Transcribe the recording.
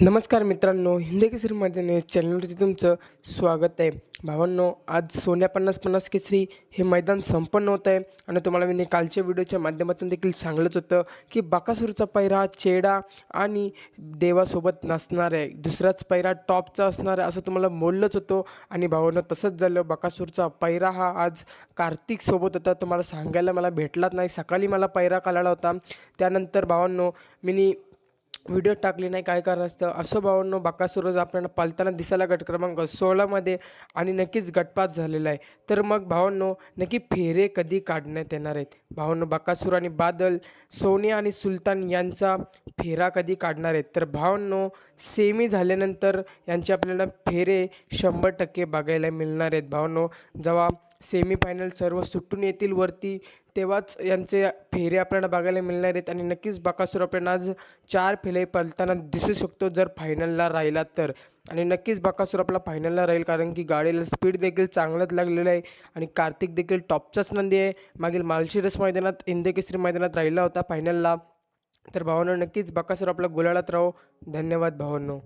नमस्कार मित्रांनो हिंदी केसरी मैदानी चॅनलवरती तुमचं स्वागत आहे. भावांनो आज सोन्या पन्नास पन्नास केसरी हे मैदान संपन्न होत आहे आणि तुम्हाला मी कालच्या व्हिडिओच्या माध्यमातून देखील सांगलंच होतं की बाकासूरचा पैरा चेडा आणि देवासोबत नसणार आहे. दुसराच पैरा टॉपचा असणार आहे असं तुम्हाला बोललंच होतं आणि भावांनो तसंच झालं. बाकासूरचा पैरा हा आज कार्तिकसोबत होता. तुम्हाला सांगायला मला भेटलाच नाही. सकाळी मला पैरा काढला होता. त्यानंतर भावांनो मी व्हिडिओ टाकली नाही काय कारण असतं? असं भावांनो बाकासुरज आपल्याला पालताना दिसायला गट क्रमांक सोळामध्ये आणि नक्कीच गटपात झालेला आहे. तर मग भावांनो नक्की फेरे कधी काढण्यात येणार आहेत? भावांनो बाकासूर आणि बादल सोनिया आणि सुलतान यांचा फेरा कधी काढणार आहेत? तर भावांनो सेमी झाल्यानंतर यांचे आपल्याला फेरे शंभर टक्के बघायला मिळणार आहेत. भावांनो जेव्हा सेमीफायनल सर्व सुटून येतील वरती. तेव्हाच यांचे फेरे आपल्याला बघायला मिळणार आहेत आणि नक्कीच बकासूर आपल्याला आज चार फेरे पलताना दिसू शकतो जर फायनलला राहिला तर. आणि नक्कीच बकासूर आपला फायनलला राहील कारण की गाडीला स्पीड देखील चांगलंच लागलेलं आहे आणि कार्तिक देखील टॉपचाच नंदी आहे. मागील मालशिरस मैदानात इंदकेसरी मैदानात राहिला होता फायनलला तर भावांनो नक्कीच बकासूर आपला गुलाळात राहो. धन्यवाद भावांनो.